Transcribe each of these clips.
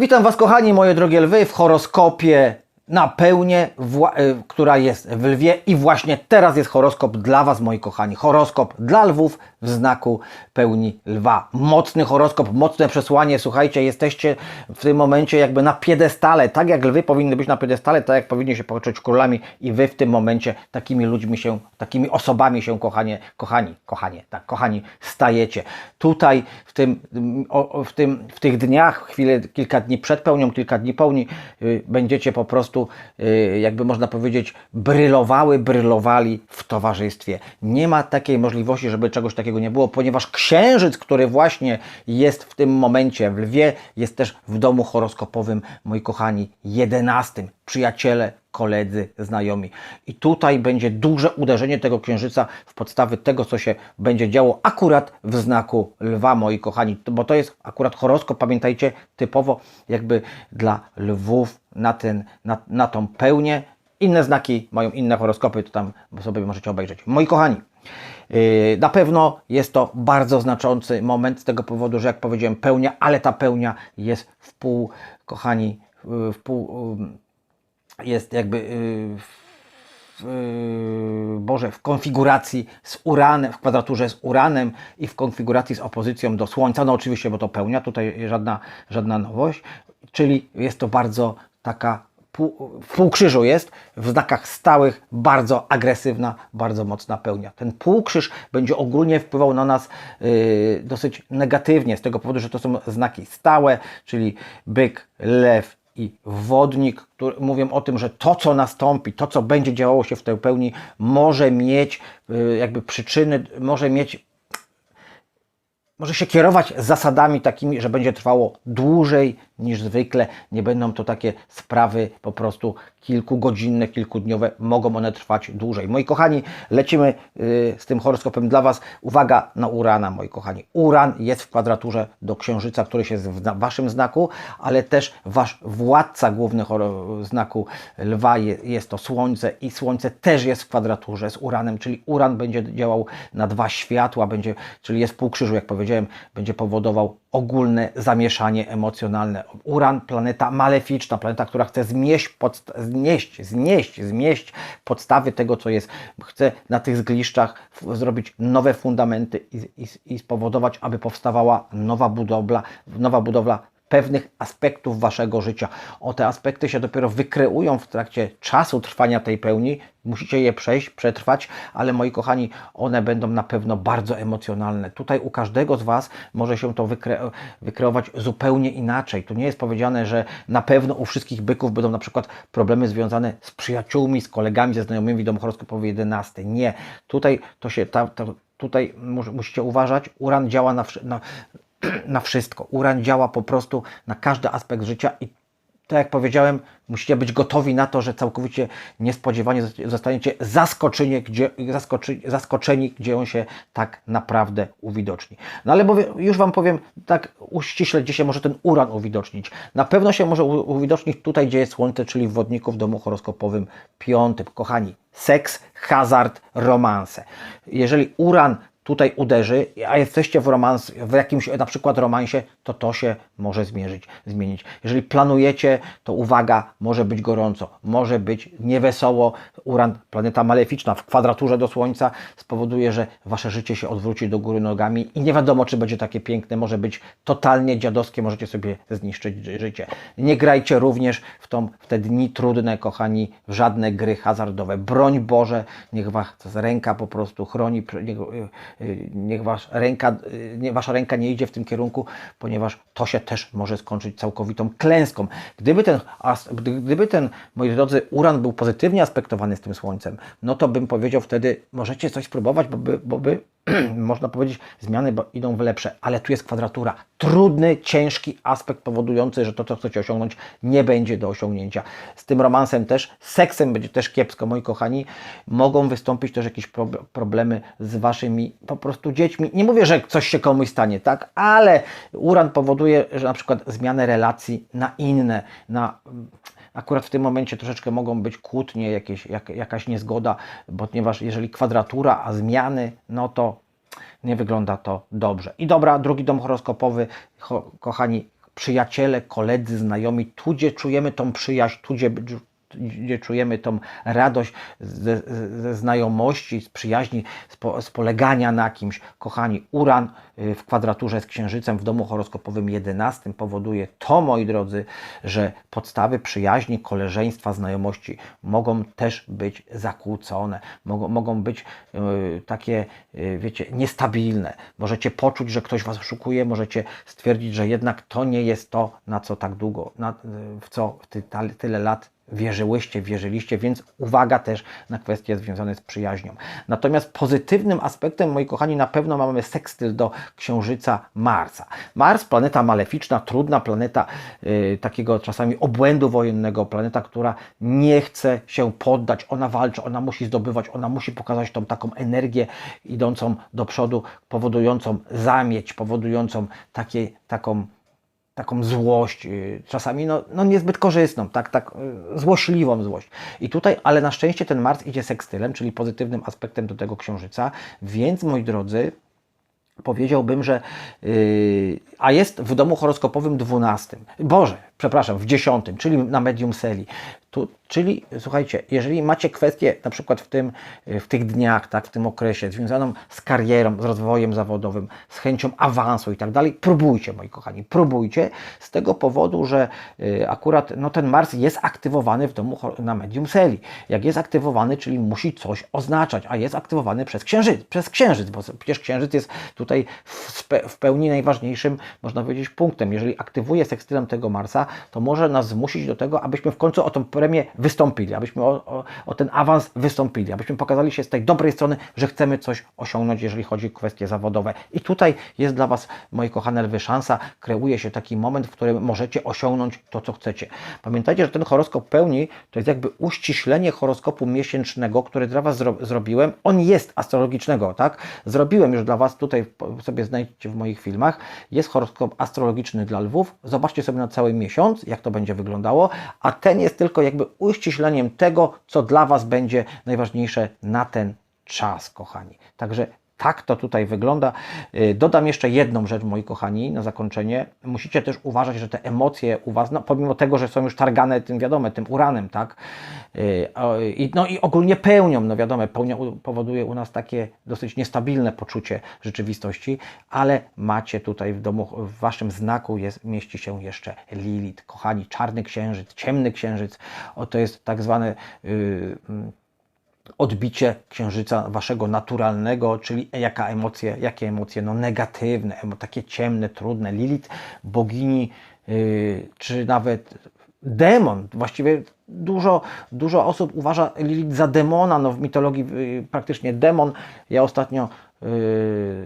Witam Was, kochani, moje drogie lwy, w horoskopie na pełnię, y, która jest w lwie. I właśnie teraz jest horoskop dla Was, moi kochani. Horoskop dla lwów w znaku pełni lwa. Mocny horoskop, mocne przesłanie. Słuchajcie, jesteście w tym momencie jakby na piedestale. Tak jak lwy powinny być na piedestale, tak jak powinni się poczuć królami. I Wy w tym momencie takimi ludźmi się, takimi osobami się, kochanie, kochani, kochanie, tak, kochani, stajecie. Tutaj w tym, w tym, w tych dniach, chwilę, kilka dni przed pełnią, kilka dni pełni, y, będziecie po prostu, y, jakby można powiedzieć, brylowały, brylowali w towarzystwie. Nie ma takiej możliwości, żeby czegoś takiego nie było, ponieważ księżyc, który właśnie jest w tym momencie w lwie, jest też w domu horoskopowym, moi kochani, jedenastym. Przyjaciele, koledzy, znajomi. I tutaj będzie duże uderzenie tego księżyca w podstawy tego, co się będzie działo akurat w znaku lwa, moi kochani, bo to jest akurat horoskop, pamiętajcie, typowo jakby dla lwów na, ten, na, na tą pełnię. Inne znaki mają inne horoskopy, to tam sobie możecie obejrzeć. Moi kochani, Yy, Na pewno jest to bardzo znaczący moment z tego powodu, że jak powiedziałem pełnia, ale ta pełnia jest w pół, kochani, yy, w pół, yy, jest jakby yy, Boże, w konfiguracji z Uranem, w kwadraturze z Uranem i w konfiguracji z opozycją do Słońca. No oczywiście, bo to pełnia, tutaj żadna, żadna nowość, czyli jest to bardzo taka w półkrzyżu jest, w znakach stałych, bardzo agresywna, bardzo mocna pełnia. Ten półkrzyż będzie ogólnie wpływał na nas yy, dosyć negatywnie, z tego powodu, że to są znaki stałe, czyli byk, lew i wodnik, który mówią o tym, że to, co nastąpi, to, co będzie działało się w tej pełni, może mieć yy, jakby przyczyny, może mieć może się kierować zasadami takimi, że będzie trwało dłużej niż zwykle. Nie będą to takie sprawy po prostu kilkugodzinne, kilkudniowe. Mogą one trwać dłużej. Moi kochani, lecimy y, z tym horoskopem dla Was. Uwaga na Urana, moi kochani. Uran jest w kwadraturze do Księżyca, który jest w Waszym znaku, ale też Wasz władca główny znaku Lwa je, jest to Słońce i Słońce też jest w kwadraturze z Uranem, czyli Uran będzie działał na dwa światła, będzie, czyli jest półkrzyżu, jak powiedziałem, będzie powodował ogólne zamieszanie emocjonalne. Uran, planeta maleficzna, planeta, która chce zmieść, podst- znieść, znieść, zmieść podstawy tego, co jest. Chce na tych zgliszczach zrobić nowe fundamenty i, i, i spowodować, aby powstawała nowa budowla, nowa budowla pewnych aspektów waszego życia. O te aspekty się dopiero wykreują w trakcie czasu trwania tej pełni. Musicie je przejść, przetrwać, ale moi kochani, one będą na pewno bardzo emocjonalne. Tutaj u każdego z Was może się to wykre wykreować zupełnie inaczej. Tu nie jest powiedziane, że na pewno u wszystkich byków będą na przykład problemy związane z przyjaciółmi, z kolegami, ze znajomymi w domu horoskopowy 11. Nie. Tutaj to się, ta, ta, tutaj mus- musicie uważać, uran działa na, na, na wszystko. Uran działa po prostu na każdy aspekt życia i tak jak powiedziałem, musicie być gotowi na to, że całkowicie niespodziewanie zostaniecie zaskoczeni, gdzie, zaskoczy, zaskoczeni, gdzie on się tak naprawdę uwidoczni. No ale już Wam powiem tak uściśle, gdzie się może ten uran uwidocznić. Na pewno się może uwidocznić tutaj, gdzie jest Słońce, czyli w wodniku w domu horoskopowym piątym. Kochani, seks, hazard, romanse. Jeżeli uran tutaj uderzy, a jesteście w, romans, w jakimś na przykład romansie, to to się może zmierzyć, zmienić. Jeżeli planujecie, to uwaga, może być gorąco, może być niewesoło. Uran, planeta maleficzna w kwadraturze do Słońca spowoduje, że wasze życie się odwróci do góry nogami i nie wiadomo, czy będzie takie piękne, może być totalnie dziadowskie, możecie sobie zniszczyć ży- życie. Nie grajcie również w, tą, w te dni trudne, kochani, w żadne gry hazardowe. Broń Boże, niech was ręka po prostu chroni, niech, niech wasz ręka, y, nie, wasza ręka nie idzie w tym kierunku, ponieważ to się też może skończyć całkowitą klęską. Gdyby ten, gdyby ten, moi drodzy, uran był pozytywnie aspektowany z tym Słońcem, no to bym powiedział wtedy, możecie coś spróbować, bo by, bo by można powiedzieć, zmiany idą w lepsze, ale tu jest kwadratura. Trudny, ciężki aspekt powodujący, że to, co chcecie osiągnąć, nie będzie do osiągnięcia. Z tym romansem też, seksem będzie też kiepsko, moi kochani. Mogą wystąpić też jakieś prob- problemy z waszymi po prostu dziećmi. Nie mówię, że coś się komuś stanie, tak, ale uran powoduje, że na przykład zmianę relacji na inne, na akurat w tym momencie troszeczkę mogą być kłótnie, jakieś, jak, jakaś niezgoda, bo ponieważ jeżeli kwadratura, a zmiany, no to nie wygląda to dobrze. I dobra, drugi dom horoskopowy, cho, kochani, przyjaciele, koledzy, znajomi, tu gdzie czujemy tą przyjaźń, tu gdzie gdzie czujemy tą radość ze, ze znajomości, z przyjaźni, z, po, z, polegania na kimś. Kochani, uran y, w kwadraturze z księżycem w domu horoskopowym 11 powoduje to, moi drodzy, że podstawy przyjaźni, koleżeństwa, znajomości mogą też być zakłócone, mogą, mogą być y, takie, y, wiecie, niestabilne. Możecie poczuć, że ktoś Was oszukuje, możecie stwierdzić, że jednak to nie jest to, na co tak długo, na, w co ty, tyle lat wierzyłyście, wierzyliście, więc uwaga też na kwestie związane z przyjaźnią. Natomiast pozytywnym aspektem, moi kochani, na pewno mamy sekstyl do Księżyca Marsa. Mars, planeta maleficzna, trudna planeta yy, takiego czasami obłędu wojennego, planeta, która nie chce się poddać, ona walczy, ona musi zdobywać, ona musi pokazać tą taką energię idącą do przodu, powodującą zamieć, powodującą takie, taką taką złość, y, czasami no, no niezbyt korzystną, tak, tak y, złośliwą złość. I tutaj, ale na szczęście ten Mars idzie sekstylem, czyli pozytywnym aspektem do tego księżyca, więc moi drodzy, powiedziałbym, że yy, a jest w domu horoskopowym 12. Boże, przepraszam, w 10, czyli na medium seli. Tu, czyli słuchajcie, jeżeli macie kwestię na przykład w, tym, w tych dniach, tak, w tym okresie związaną z karierą, z rozwojem zawodowym, z chęcią awansu i tak dalej, próbujcie, moi kochani, próbujcie z tego powodu, że y, akurat no, ten Mars jest aktywowany w domu na medium seli. Jak jest aktywowany, czyli musi coś oznaczać, a jest aktywowany przez księżyc, przez księżyc, bo przecież księżyc jest tutaj w, w pełni najważniejszym, można powiedzieć, punktem. Jeżeli aktywuje sekstylem tego Marsa, to może nas zmusić do tego, abyśmy w końcu o tą premię wystąpili, abyśmy o, o, o, ten awans wystąpili, abyśmy pokazali się z tej dobrej strony, że chcemy coś osiągnąć, jeżeli chodzi o kwestie zawodowe. I tutaj jest dla Was, moi kochane lwy, szansa, kreuje się taki moment, w którym możecie osiągnąć to, co chcecie. Pamiętajcie, że ten horoskop pełni to jest jakby uściślenie horoskopu miesięcznego, który dla Was zro zrobiłem. On jest astrologicznego, tak? Zrobiłem już dla Was, tutaj sobie znajdziecie w moich filmach, jest horoskop astrologiczny dla lwów. Zobaczcie sobie na cały miesiąc, jak to będzie wyglądało, a ten jest tylko jakby uściśleniem tego, co dla Was będzie najważniejsze na ten czas, kochani. Także tak to tutaj wygląda. Y, dodam jeszcze jedną rzecz, moi kochani, na zakończenie. Musicie też uważać, że te emocje u Was, no, pomimo tego, że są już targane tym, wiadomo, tym uranem, tak? Y, no i ogólnie pełnią, no wiadomo, pełnia powoduje u nas takie dosyć niestabilne poczucie rzeczywistości, ale macie tutaj w domu, w Waszym znaku jest, mieści się jeszcze Lilith, kochani, czarny księżyc, ciemny księżyc. O, to jest tak zwane... Yy, odbicie księżyca waszego naturalnego, czyli jaka emocje, jakie emocje, no negatywne, takie ciemne, trudne. Lilith, bogini, yy, czy nawet demon, właściwie dużo, dużo osób uważa Lilith za demona, no w mitologii yy, praktycznie demon. Ja ostatnio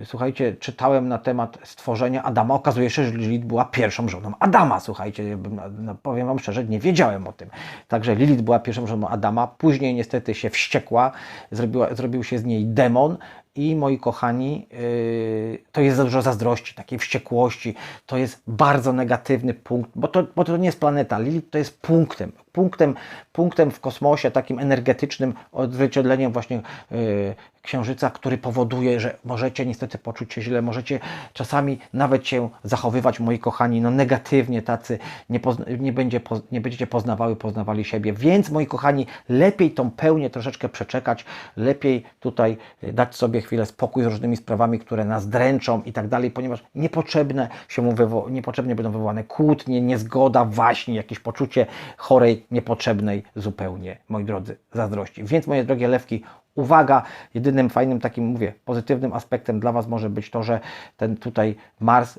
słuchajcie, czytałem na temat stworzenia Adama. Okazuje się, że Lilith była pierwszą żoną Adama. Słuchajcie, no, powiem Wam szczerze, nie wiedziałem o tym. Także Lilith była pierwszą żoną Adama. Później niestety się wściekła, zrobiła, zrobił się z niej demon. I moi kochani, yy, to jest za dużo zazdrości, takiej wściekłości. To jest bardzo negatywny punkt, bo to, bo to nie jest planeta. Lilith to jest punktem, punktem, punktem w kosmosie, takim energetycznym odzwierciedleniem właśnie yy, księżyca, który powoduje, że możecie niestety poczuć się źle, możecie czasami nawet się zachowywać, moi kochani, no negatywnie, tacy nie, nie, będzie, nie będziecie poznawały, poznawali siebie. Więc, moi kochani, lepiej tą pełnię troszeczkę przeczekać, lepiej tutaj dać sobie chwilę spokój z różnymi sprawami, które nas dręczą i tak dalej, ponieważ niepotrzebne się niepotrzebnie będą wywołane kłótnie, niezgoda, właśnie jakieś poczucie chorej, niepotrzebnej zupełnie, moi drodzy, zazdrości. Więc, moje drogie lewki, Uwaga, jedynym fajnym takim, mówię, pozytywnym aspektem dla Was może być to, że ten tutaj Mars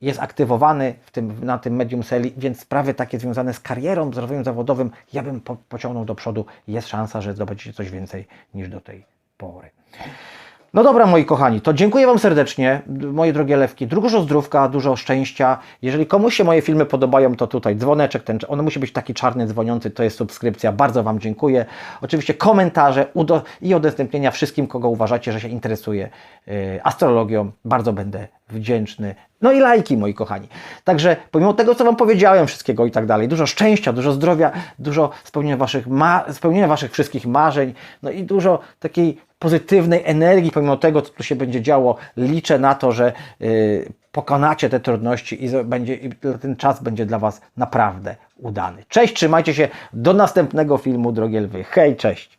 jest aktywowany w tym, na tym medium seli, więc sprawy takie związane z karierą, z rozwojem zawodowym, ja bym po, pociągnął do przodu. Jest szansa, że zdobędziecie coś więcej niż do tej pory. No dobra, moi kochani, to dziękuję Wam serdecznie, moje drogie lewki. Dużo zdrówka, dużo szczęścia. Jeżeli komuś się moje filmy podobają, to tutaj dzwoneczek, ten, on musi być taki czarny, dzwoniący, to jest subskrypcja. Bardzo Wam dziękuję. Oczywiście komentarze i udostępnienia wszystkim, kogo uważacie, że się interesuje yy, astrologią. Bardzo będę wdzięczny. No i lajki, moi kochani. Także pomimo tego, co Wam powiedziałem, wszystkiego i tak dalej, dużo szczęścia, dużo zdrowia, dużo spełnienia Waszych, ma- spełnienia waszych wszystkich marzeń, no i dużo takiej pozytywnej energii, pomimo tego, co tu się będzie działo. Liczę na to, że yy, pokonacie te trudności i, będzie, i ten czas będzie dla Was naprawdę udany. Cześć, trzymajcie się, do następnego filmu, drogie lwy. Hej, cześć!